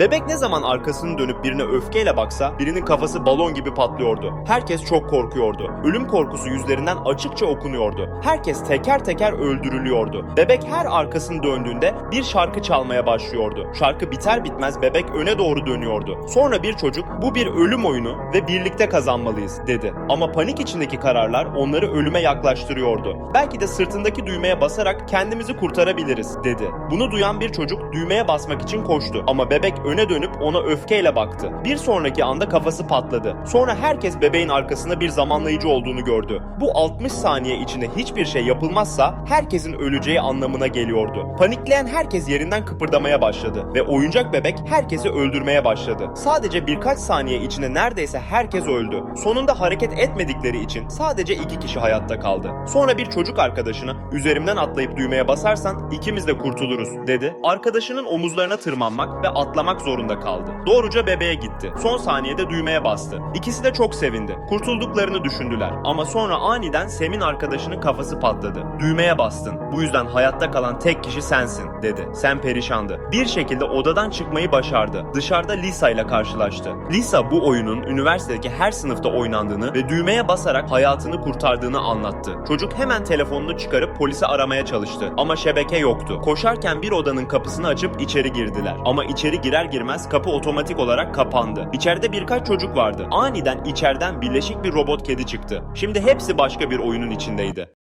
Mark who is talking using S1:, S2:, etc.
S1: Bebek ne zaman arkasını dönüp birine öfkeyle baksa birinin kafası balon gibi patlıyordu. Herkes çok korkuyordu. Ölüm korkusu yüzlerinden açıkça okunuyordu. Herkes teker teker öldürülüyordu. Bebek her arkasını döndüğünde bir şarkı çalmaya başlıyordu. Şarkı biter bitmez bebek öne doğru dönüyordu. Sonra bir çocuk bu bir ölüm oyunu ve birlikte kazanmalıyız dedi. Ama panik içindeki kararlar onları ölüme yaklaştırıyordu. Belki de sırtındaki düğmeye basarak kendimizi kurtarabiliriz dedi. Bunu duyan bir çocuk düğmeye basmak için koştu ama bebek öne dönüp ona öfkeyle baktı. Bir sonraki anda kafası patladı. Sonra herkes bebeğin arkasında bir zamanlayıcı olduğunu gördü. Bu 60 saniye içinde hiçbir şey yapılmazsa herkesin öleceği anlamına geliyordu. Panikleyen herkes yerinden kıpırdamaya başladı ve oyuncak bebek herkesi öldürmeye başladı. Sadece birkaç saniye içinde neredeyse herkes öldü. Sonunda hareket etmedikleri için sadece iki kişi hayatta kaldı. Sonra bir çocuk arkadaşına üzerimden atlayıp düğmeye basarsan ikimiz de kurtuluruz dedi. Arkadaşının omuzlarına tırmanmak ve atlamak zorunda kaldı. Doğruca bebeğe gitti. Son saniyede düğmeye bastı. İkisi de çok sevindi. Kurtulduklarını düşündüler. Ama sonra aniden Sem'in arkadaşının kafası patladı. Düğmeye bastın. Bu yüzden hayatta kalan tek kişi sensin dedi. Sem perişandı. Bir şekilde odadan çıkmayı başardı. Dışarıda Lisa ile karşılaştı. Lisa bu oyunun üniversitedeki her sınıfta oynandığını ve düğmeye basarak hayatını kurtardığını anlattı. Çocuk hemen telefonunu çıkarıp polisi aramaya çalıştı ama şebeke yoktu. Koşarken bir odanın kapısını açıp içeri girdiler. Ama içeri girer girmez kapı otomatik olarak kapandı. İçeride birkaç çocuk vardı. Aniden içeriden birleşik bir robot kedi çıktı. Şimdi hepsi başka bir oyunun içindeydi.